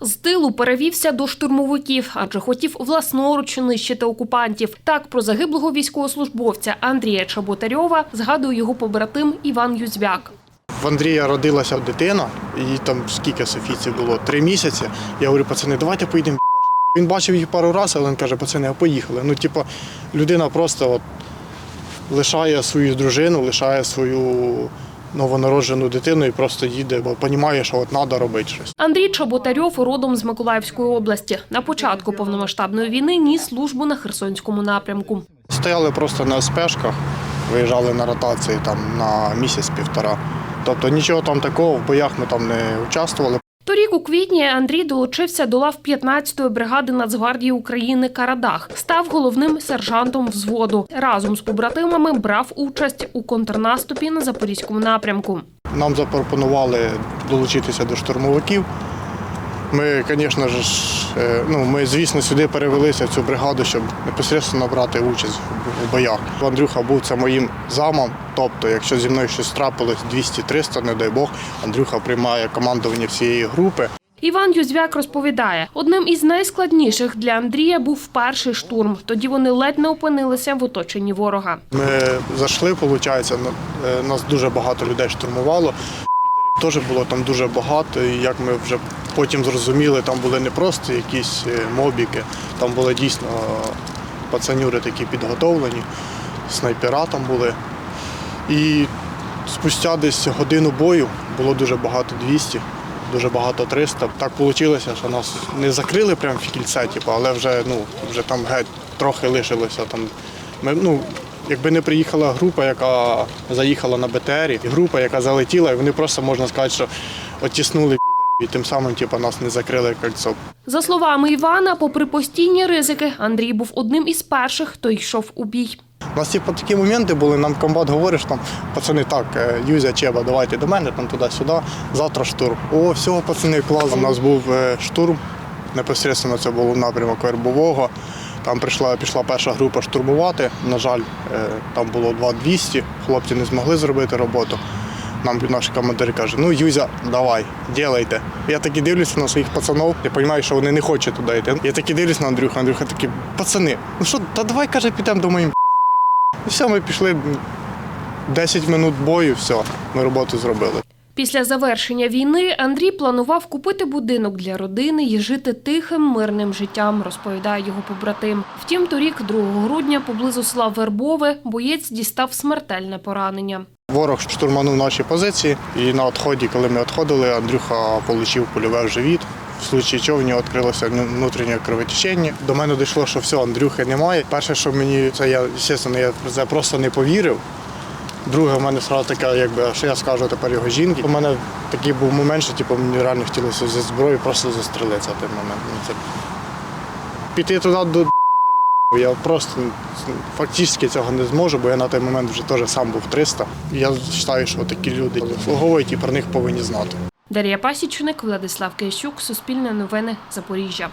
З тилу перевівся до штурмовиків, адже хотів власноруч нищити окупантів. Так про загиблого військовослужбовця Андрія Чеботарьова згадує його побратим Іван Юзвяк. В Андрія родилася дитина, і там скільки Софійці було? Три місяці. Я говорю, пацани, давайте поїдемо. Він бачив їх пару разів, але він каже, пацани, поїхали. Ну, типу, людина просто от, лишає свою дружину, лишає свою новонароджену дитину і просто їде, бо розуміє, що от треба робити щось. Андрій Чоботарьов родом з Миколаївської області. На початку повномасштабної війни ніс службу на Херсонському напрямку. Стояли просто на спешках, виїжджали на ротації там на місяць-півтора. Тобто нічого там такого, в боях ми там не участвували. Торік у квітні Андрій долучився до лав 15-ї бригади Нацгвардії України Карадах. Став головним сержантом взводу. Разом з побратимами брав участь у контрнаступі на запорізькому напрямку. Нам запропонували долучитися до штурмовиків. Ми, звісно ж, е, ну, ми, звісно, сюди перевелися в цю бригаду, щоб непосередньо брати участь в боях. Андрюха був це моїм замом. Тобто, якщо зі мною щось трапилось 200-300, не дай Бог, Андрюха приймає командування всієї групи. Іван Юзвяк розповідає, одним із найскладніших для Андрія був перший штурм. Тоді вони ледь не опинилися в оточенні ворога. Ми зайшли, виходить, нас дуже багато людей штурмувало. Теж було там дуже багато, і як ми вже потім зрозуміли, там були не просто якісь е, мобіки, там були дійсно е, пацанюри такі підготовлені, снайпера там були. І спустя десь годину бою було дуже багато 200, дуже багато 300. Так вийшло, що нас не закрили прямо в кільце, типу, але вже, ну, вже там геть трохи лишилося. Там. Ми, ну, якби не приїхала група, яка заїхала на БТРі, група, яка залетіла, і вони просто, можна сказати, що оттіснули і тим самим типу, нас не закрили кольцо. За словами Івана, попри постійні ризики, Андрій був одним із перших, хто йшов у бій. У нас типу, такі моменти були, нам комбат говориш, там, пацани, так, е, Юзя, Чеба, давайте до мене, там туди-сюди, завтра штурм. О, все, пацани, клас. У нас був е, штурм, непосередньо це був напрямок Вербового. Там прийшла, пішла перша група штурмувати. На жаль, е, там було 2200, хлопці не змогли зробити роботу. Нам наш командир каже, ну Юзя, давай, ділайте. Я таки дивлюся на своїх пацанів, я розумію, що вони не хочуть туди йти. Я таки дивлюсь на Андрюха, Андрюха такий, пацани, ну що, та давай, каже, підемо до моїм і все, ми пішли 10 минут бою, все, ми роботу зробили. Після завершення війни Андрій планував купити будинок для родини і жити тихим мирним життям, розповідає його побратим. Втім, торік, 2 грудня, поблизу села Вербове, боєць дістав смертельне поранення. Ворог штурманув наші позиції, і на відході, коли ми відходили, Андрюха отримав польове в живіт. В случаї чого в нього відкрилося внутрішнє кровотечення. До мене дійшло, що все, Андрюхи немає. Перше, що мені це я, звісно, я це просто не повірив. Друге, в мене сразу така, якби, що я скажу тепер його жінки. У мене такий був момент, що типу, мені реально хотілося зі зброю просто застрелитися в той момент. Ну. Піти туди до, я просто фактично цього не зможу, бо я на той момент вже теж сам був 300. Я вважаю, що такі люди заслуговують і про них повинні знати. Дар'я Пасічник, Владислав Киящук, Суспільне новини, Запоріжжя.